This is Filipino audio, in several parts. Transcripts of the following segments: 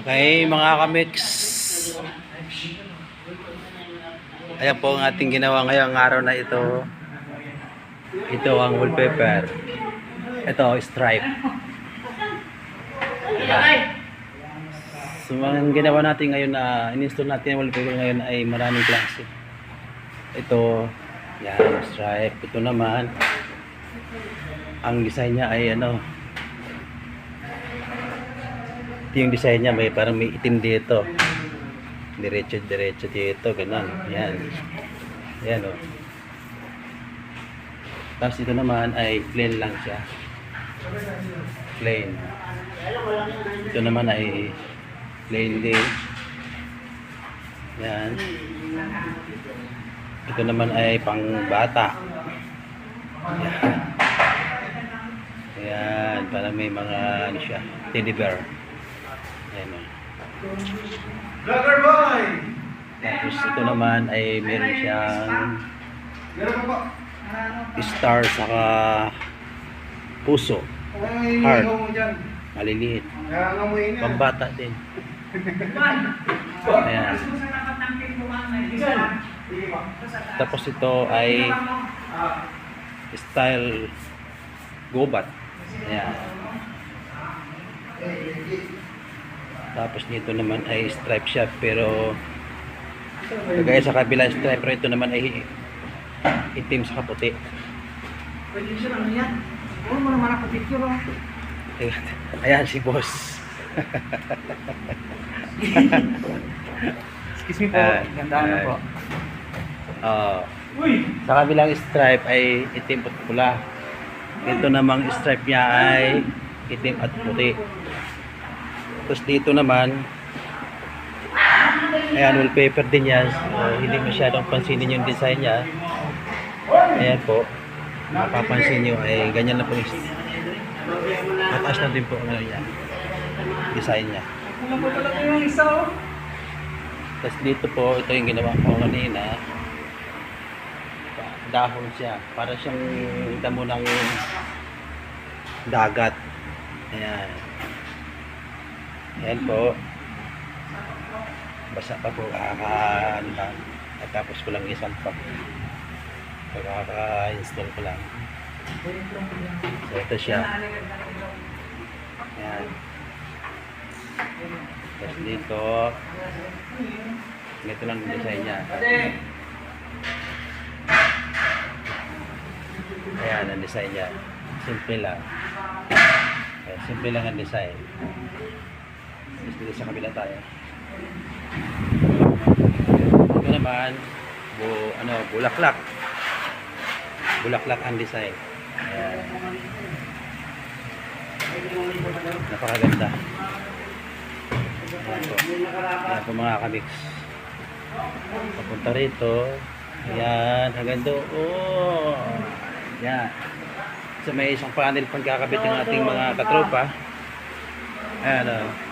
Okay, mga kamix. Ayan po ang ating ginawa ngayong araw na ito. Ito ang wallpaper. Ito, stripe. Ayan. So, ang ginawa natin ngayon na in-install natin ang wallpaper ngayon ay maraming klase. Ito, yan, stripe. Ito naman, ang design niya ay ano, ito yung design niya, may parang may itim dito. Diretso, diretso dito, ganun. Yan. Yan o. Tapos ito naman ay plain lang siya. Plain. Ito naman ay plain din. Yan. Ito naman ay pang bata. Yan. Ayan, parang may mga ano siya, teddy bear. Vlogger boy! Tapos ito naman ay meron siyang Meron po. star saka puso. Ay, Heart. Maliliit. Pambata din. Ayan. Tapos ito ay style gobat. Ayan. Tapos dito naman ay stripe siya pero kagaya sa kabila stripe pero ito naman ay itim sa puti. Pwede siya lang yan. Oo mo naman ako picture oh. Ayan, si boss. Excuse me po. Ah, Gandaan na po. Ah, Uy! sa kabilang stripe ay itim at pula. Ito namang stripe niya ay itim at puti. Tapos dito naman, ayan, wallpaper din yan. So, hindi masyadong pansinin yung design niya. Ayan po. Mapapansin nyo ay ganyan na po yung mataas na din po ano niya. Design niya. Ano po talaga yung isa oh? Tapos dito po, ito yung ginawa ko kanina. Dahon siya. Para siyang damo ng dagat. Ayan. Ayan po. Basa pa po. Kaka, ano lang. At tapos ko lang isang pa. Kaka-install ko lang. So ito siya. Ayan. Tapos dito, Ganito lang ang design niya. Ayan ang design niya. Simple lang. Ayan, simple lang ang design. Tapos dito sa kabila tayo. Ito naman, bu, ano, bulaklak. Bulaklak ang design. Ayan. Napakaganda. Ayan po. Ayan po mga kamix. Papunta rito. Ayan, hanggang doon. Ayan. So may isang panel pang kakabit ng ating mga katropa. Ayan o.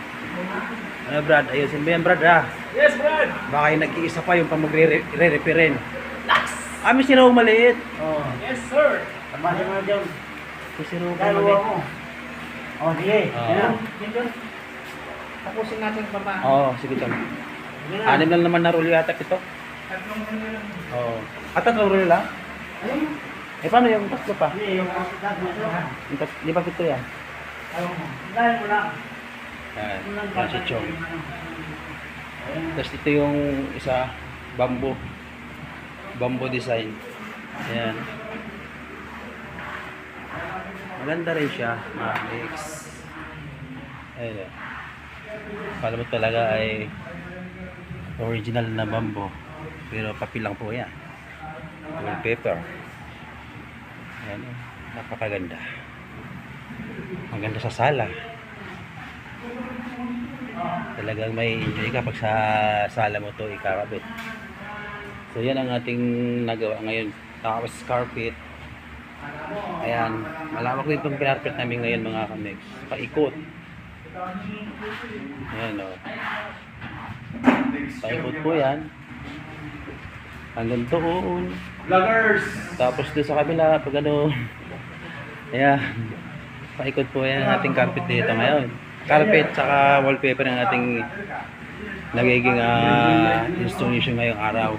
Ano Brad, ayusin mo yan Brad ha. Yes, Brad! Baka yung nag-iisa pa yung pang magre-referin. Kami si Raw maliit. Oh. Yes, sir! Tama na dyan. Si Raw pa Dalawa maliit. mo. O, sige. Ah. Yan. Tapusin natin baba. Oo, oh, sige na. Anim lang naman na rulo yata ito. Tatlong ano lang. Oo. At tatlong rulo lang? Ayun. Eh paano yung tatlo pa? Hindi, yung ito. Yung tat- Di ba pito yan? Mo. Dahil mo lang. Ayan, yan si Chong. Tapos ito yung isa, bamboo. Bamboo design. Ayan. Maganda rin siya, mga mix. Ayan. Kala mo talaga ay original na bamboo. Pero papel lang po yan. Wallpaper. Ayan. Napakaganda. Maganda sa sala. Talagang may enjoy ka pag sa sala mo to ikakabit. So yan ang ating nagawa ngayon. Tapos carpet. Ayan. Malawak din itong carpet namin ngayon mga kamex. Paikot. Ayan o. Paikot po yan. Hanggang doon. Vloggers! Tapos doon sa kabila, pag ano. Ayan. Paikot po yan ang ating carpet dito ngayon. Carpet tsaka wallpaper ng ating nagiging ah, installation ngayong araw.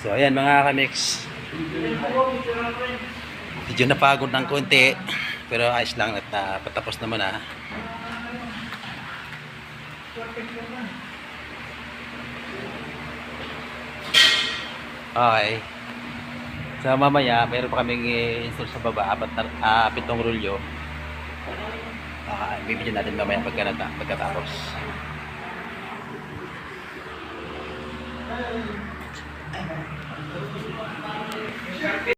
So ayan mga kamix. Medyo napagod ng konti pero ayos lang at ah, patapos naman ah. Okay. So mamaya, meron pa kaming i-install sa baba, apat na, ah, pitong rulyo. Ah, bibigyan natin mamaya pagka pagkatapos.